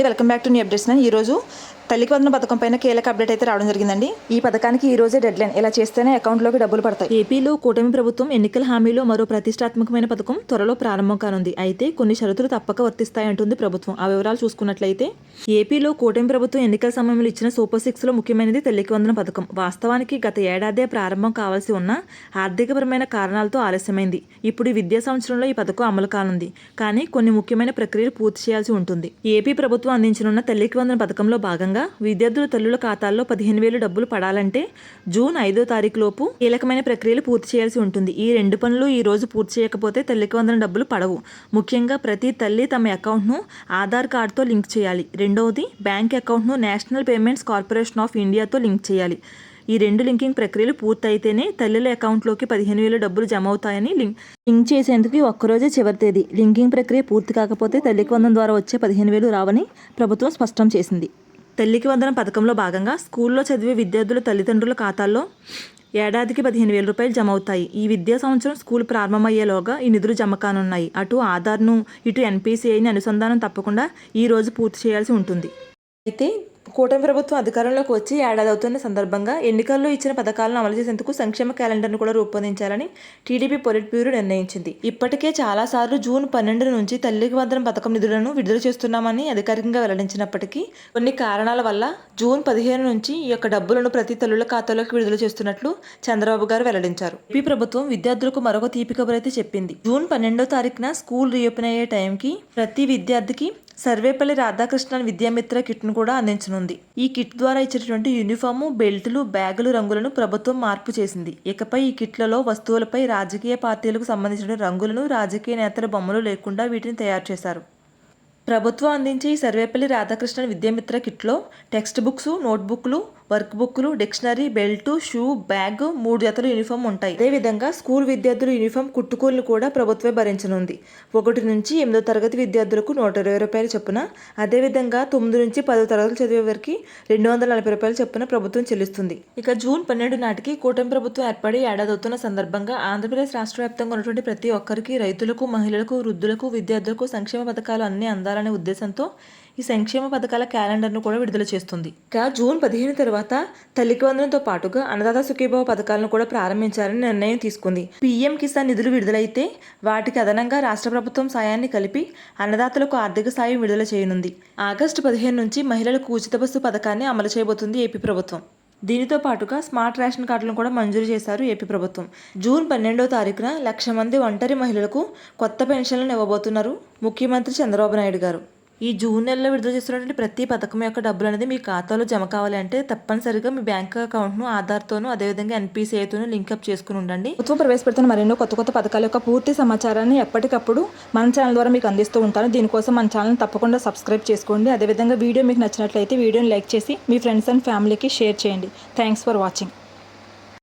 అండి welcome back to new updates నేను ఈరోజు తల్లికి వందన పథకం పైన కీలక అప్డేట్ అయితే రావడం జరిగిందండి. ఈ పథకానికి ఈ రోజే డెడ్ లైన్ ఇలా చేస్తేనే అకౌంట్లోకి డబ్బులు పడతాయి. ఏపీలో కూటమి ప్రభుత్వం ఎన్నికల హామీలో మరో ప్రతిష్టాత్మకమైన పథకం త్వరలో ప్రారంభం కానుంది. అయితే కొన్ని షరతులు తప్పక వర్తిస్తాయంటుంది ప్రభుత్వం. ఆ వివరాలు చూసుకున్నట్లయితే ఏపీలో కూటమి ప్రభుత్వం ఎన్నికల సమయంలో ఇచ్చిన సూపర్ సిక్స్లో ముఖ్యమైనది తల్లికి వందన పథకం. వాస్తవానికి గత ఏడాదే ప్రారంభం కావాల్సి ఉన్న ఆర్థికపరమైన కారణాలతో ఆలస్యమైంది. ఇప్పుడు విద్యా సంవత్సరంలో ఈ పథకం అమలు కానుంది. కానీ కొన్ని ముఖ్యమైన ప్రక్రియలు పూర్తి చేయాల్సి ఉంటుంది. ఏపీ ప్రభుత్వం అందించనున్న తల్లికి వందన పథకంలో భాగంగా విద్యార్థుల తల్లుల ఖాతాల్లో పదిహేను వేలు డబ్బులు పడాలంటే జూన్ ఐదో తారీఖు లోపు కీలకమైన ప్రక్రియలు పూర్తి చేయాల్సి ఉంటుంది. ఈ రెండు పనులు ఈ రోజు పూర్తి చేయకపోతే తల్లికి వందన డబ్బులు పడవు. ముఖ్యంగా ప్రతి తల్లి తమ అకౌంట్ను ఆధార్ కార్డుతో లింక్ చేయాలి. రెండవది బ్యాంక్ అకౌంట్ను నేషనల్ పేమెంట్స్ కార్పొరేషన్ ఆఫ్ ఇండియాతో లింక్ చేయాలి. ఈ రెండు లింకింగ్ ప్రక్రియలు పూర్తయితేనే తల్లుల అకౌంట్లోకి పదిహేను వేల డబ్బులు జమ అవుతాయని లింక్ లింక్ చేసేందుకు ఒక్కరోజే చివరి తేదీ. లింకింగ్ ప్రక్రియ పూర్తి కాకపోతే తల్లికి వందం ద్వారా వచ్చే పదిహేను వేలు రావని ప్రభుత్వం స్పష్టం చేసింది. తల్లికి వందనం పథకంలో భాగంగా స్కూల్లో చదివే విద్యార్థుల తల్లిదండ్రుల ఖాతాల్లో ఏడాదికి పదిహేను వేల రూపాయలు జమ అవుతాయి. ఈ విద్యా సంవత్సరం స్కూల్ ప్రారంభమయ్యేలోగా ఈ నిధులు జమ కానున్నాయి. అటు ఆధార్ను ఇటు ఎన్పిసిఐని అనుసంధానం తప్పకుండా ఈ రోజు పూర్తి చేయాల్సి ఉంటుంది. అయితే కూటమి ప్రభుత్వం అధికారంలోకి వచ్చి ఏడాది అవుతున్న సందర్భంగా ఎన్నికల్లో ఇచ్చిన పథకాలను అమలు చేసేందుకు సంక్షేమ క్యాలెండర్ను కూడా రూపొందించాలని టీడీపీ పొలిట్ బ్యూరో నిర్ణయించింది. ఇప్పటికే చాలాసార్లు జూన్ పన్నెండు నుంచి తల్లికి వందనం పథకం నిధులను విడుదల చేస్తున్నామని అధికారికంగా వెల్లడించినప్పటికీ కొన్ని కారణాల వల్ల జూన్ పదిహేను నుంచి ఈ యొక్క డబ్బులను ప్రతి తల్లుల ఖాతాలోకి విడుదల చేస్తున్నట్లు చంద్రబాబు గారు వెల్లడించారు. ఏపీ ప్రభుత్వం విద్యార్థులకు మరొక తీపి కబురైతే చెప్పింది. జూన్ పన్నెండో తారీఖున స్కూల్ రీఓపెన్ అయ్యే టైంకి ప్రతి విద్యార్థికి సర్వేపల్లి రాధాకృష్ణన్ విద్యామిత్ర కిట్ను కూడా అందించనుంది. ఈ కిట్ ద్వారా ఇచ్చేటటువంటి యూనిఫాము బెల్టులు బ్యాగులు రంగులను ప్రభుత్వం మార్పు చేసింది. ఇకపై ఈ కిట్లలో వస్తువులపై రాజకీయ పార్టీలకు సంబంధించిన రంగులను రాజకీయ నేతల బొమ్మలు లేకుండా వీటిని తయారు చేశారు. ప్రభుత్వం అందించే ఈ సర్వేపల్లి రాధాకృష్ణన్ విద్యామిత్ర కిట్లో టెక్స్ట్ బుక్స్ నోట్బుక్లు వర్క్ బుక్లు డిక్షనరీ బెల్ట్ షూ బ్యాగ్ మూడు జతల యూనిఫామ్ ఉంటాయి. అదేవిధంగా స్కూల్ విద్యార్థుల యూనిఫామ్ కుట్టుకూలు కూడా ప్రభుత్వమే భరించనుంది. ఒకటి నుంచి ఎనిమిదో తరగతి విద్యార్థులకు నూట ఇరవై రూపాయలు చొప్పున అదేవిధంగా తొమ్మిది నుంచి పదో తరగతులు చదివే వారికి రెండు వందల నలభై రూపాయలు చొప్పున ప్రభుత్వం చెల్లిస్తుంది. ఇక జూన్ పన్నెండు నాటికి కూటమి ప్రభుత్వం ఏర్పడి ఏడాది అవుతున్న సందర్భంగా ఆంధ్రప్రదేశ్ రాష్ట్ర వ్యాప్తంగా ఉన్నటువంటి ప్రతి ఒక్కరికి రైతులకు మహిళలకు వృద్ధులకు విద్యార్థులకు సంక్షేమ పథకాలు అన్నీ అందాలనే ఉద్దేశంతో ఈ సంక్షేమ పథకాల క్యాలెండర్ను కూడా విడుదల చేస్తుంది. ఇక జూన్ పదిహేను తర్వాత తల్లికి వందనంతో పాటుగా అన్నదాత సుఖీభావ పథకాలను కూడా ప్రారంభించాలని నిర్ణయం తీసుకుంది. పీఎం కిసాన్ నిధులు విడుదలైతే వాటికి అదనంగా రాష్ట్ర ప్రభుత్వం సాయాన్ని కలిపి అన్నదాతలకు ఆర్థిక సాయం విడుదల చేయనుంది. ఆగస్టు పదిహేను నుంచి మహిళలకు ఉచిత బస్సు పథకాన్ని అమలు చేయబోతుంది ఏపీ ప్రభుత్వం. దీనితో పాటుగా స్మార్ట్ రేషన్ కార్డులను కూడా మంజూరు చేశారు ఏపీ ప్రభుత్వం. జూన్ పన్నెండవ తారీఖున లక్ష మంది ఒంటరి మహిళలకు కొత్త పెన్షన్లను ఇవ్వబోతున్నారు ముఖ్యమంత్రి చంద్రబాబు నాయుడు గారు. ఈ జూన్ నెలలో విడుదల చేస్తున్నటువంటి ప్రతి పథకం యొక్క డబ్బులు అనేది మీ ఖాతాలో జమ కావాలి అంటే తప్పనిసరిగా మీ బ్యాంక్ అకౌంట్ను ఆధార్తోనూ అదేవిధంగా ఎన్పీసీఐతోనూ లింకప్ చేసుకుని ఉండండి. ప్రభుత్వం ప్రవేశపెడుతున్న మరెన్నో కొత్త కొత్త పథకాల యొక్క పూర్తి సమాచారాన్ని ఎప్పటికప్పుడు మన ఛానల్ ద్వారా మీకు అందిస్తూ ఉంటాను. దీనికోసం మన ఛానల్ తప్పకుండా సబ్స్క్రైబ్ చేసుకోండి. అదేవిధంగా వీడియో మీకు నచ్చినట్లయితే వీడియోని లైక్ చేసి మీ ఫ్రెండ్స్ అండ్ ఫ్యామిలీకి షేర్ చేయండి. Thanks for watching.